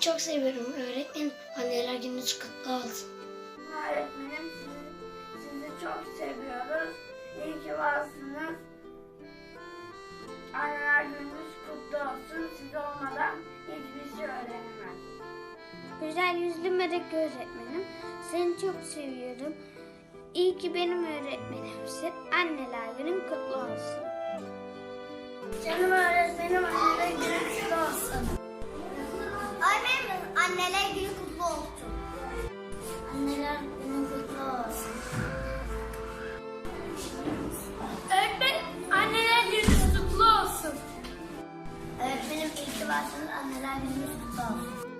Çok seviyorum öğretmenim. Anneler gününüz kutlu olsun. Öğretmenim sizi, sizi çok seviyoruz. İyi ki varsınız. Anneler gününüz kutlu olsun. Siz olmadan hiçbir şey öğrenemezdik. Güzel yüzlü melek öğretmenim. Seni çok seviyorum. İyi ki benim öğretmenimsin. Anneler günün kutlu olsun. Canım öğretmenim anneler. Öğretmenim anneler günü kutlu olsun. Anneler günü kutlu olsun. Öğretmenim anneler gününüz kutlu olsun. Öğretmenim iyi ki varsınız. Anneler gününüz kutlu olsun.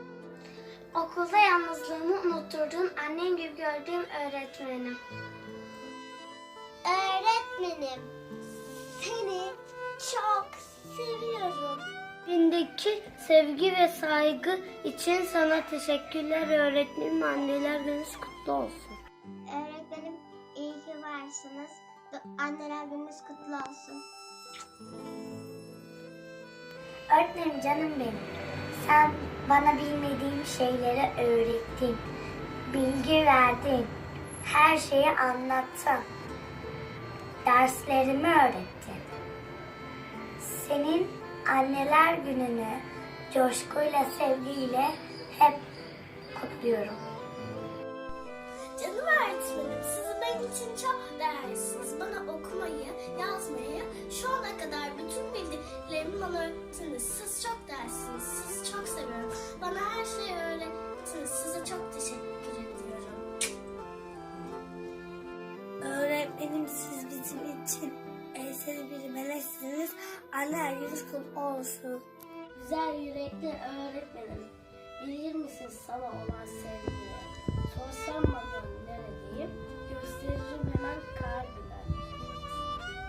Okulda yalnızlığımı unutturduğun annem gibi gördüğüm öğretmenim. Öğretmenim, seni çok seviyorum. Bendeki sevgi ve saygı için sana teşekkürler öğretmenim. Anneler gününüz kutlu olsun. Öğretmenim iyi ki varsınız. Anneler gününüz kutlu olsun. Öğretmenim canım benim. Sen bana bilmediğim şeyleri öğrettin. Bilgi verdin. Her şeyi anlattın. Derslerimi öğrettin. Senin anneler gününü coşkuyla, sevgiyle hep kutluyorum. Canım öğretmenim, siz benim için çok değerlisiniz. Bana okumayı, yazmayı, şu ana kadar bütün bildiklerimi bana öğrettiniz. Siz çok değerlisiniz, sizi çok seviyorum. Bana her şeyi öğrettiniz. Size çok teşekkür Anneler gününüz kutlu olsun. Güzel yürekli öğretmenim. Bilir misiniz sana olan sevgiyi? Sorsam bana neredeyim? Gösteririm hemen kalbime.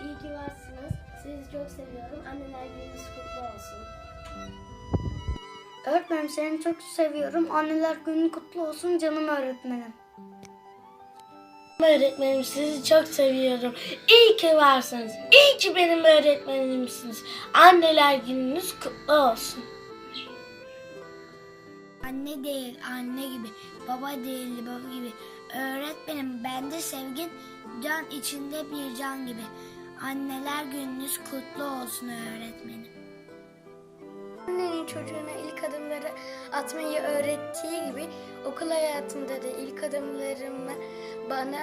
İyi ki varsınız. Sizi çok seviyorum. Anneler gününüz kutlu olsun. Öğretmenim seni çok seviyorum. Anneler günün kutlu olsun canım öğretmenim. Öğretmenim sizi çok seviyorum. İyi ki varsınız. İyi ki benim öğretmenimsiniz. Anneler gününüz kutlu olsun. Anne değil anne gibi, baba değil baba gibi. Öğretmenim bende sevgin can içinde bir can gibi. Anneler gününüz kutlu olsun öğretmenim. Annenin çocuğuna atmayı öğrettiği gibi okul hayatımda da ilk adımlarımı bana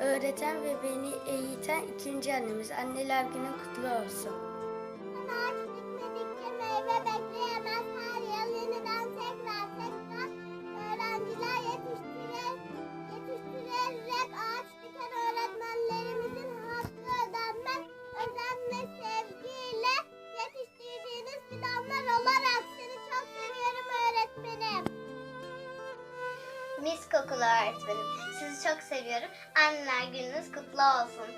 öğreten ve beni eğiten ikinci annemiz. Anneler günü kutlu olsun. Mis kokulu öğretmenim. Sizi çok seviyorum. Anneler gününüz kutlu olsun.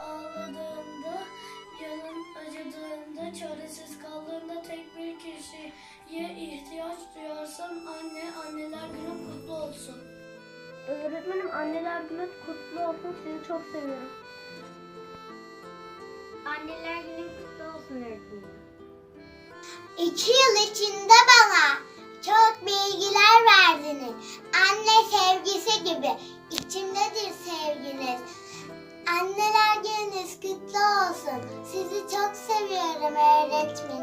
Ağladığımda, yanım acıdığında, çaresiz kaldığımda tek bir kişiye ihtiyaç duyarsam anne, anneler günü kutlu olsun. Öğretmenim anneler günü kutlu olsun. Sizi çok seviyorum. Anneler günü kutlu olsun öğretmenim. İki yıl içinde bana çok bilgiler verdiniz. Anne sevgisi gibi içimdedir sevginiz. Anneler gününüz kutlu olsun. Sizi çok seviyorum öğretmenim.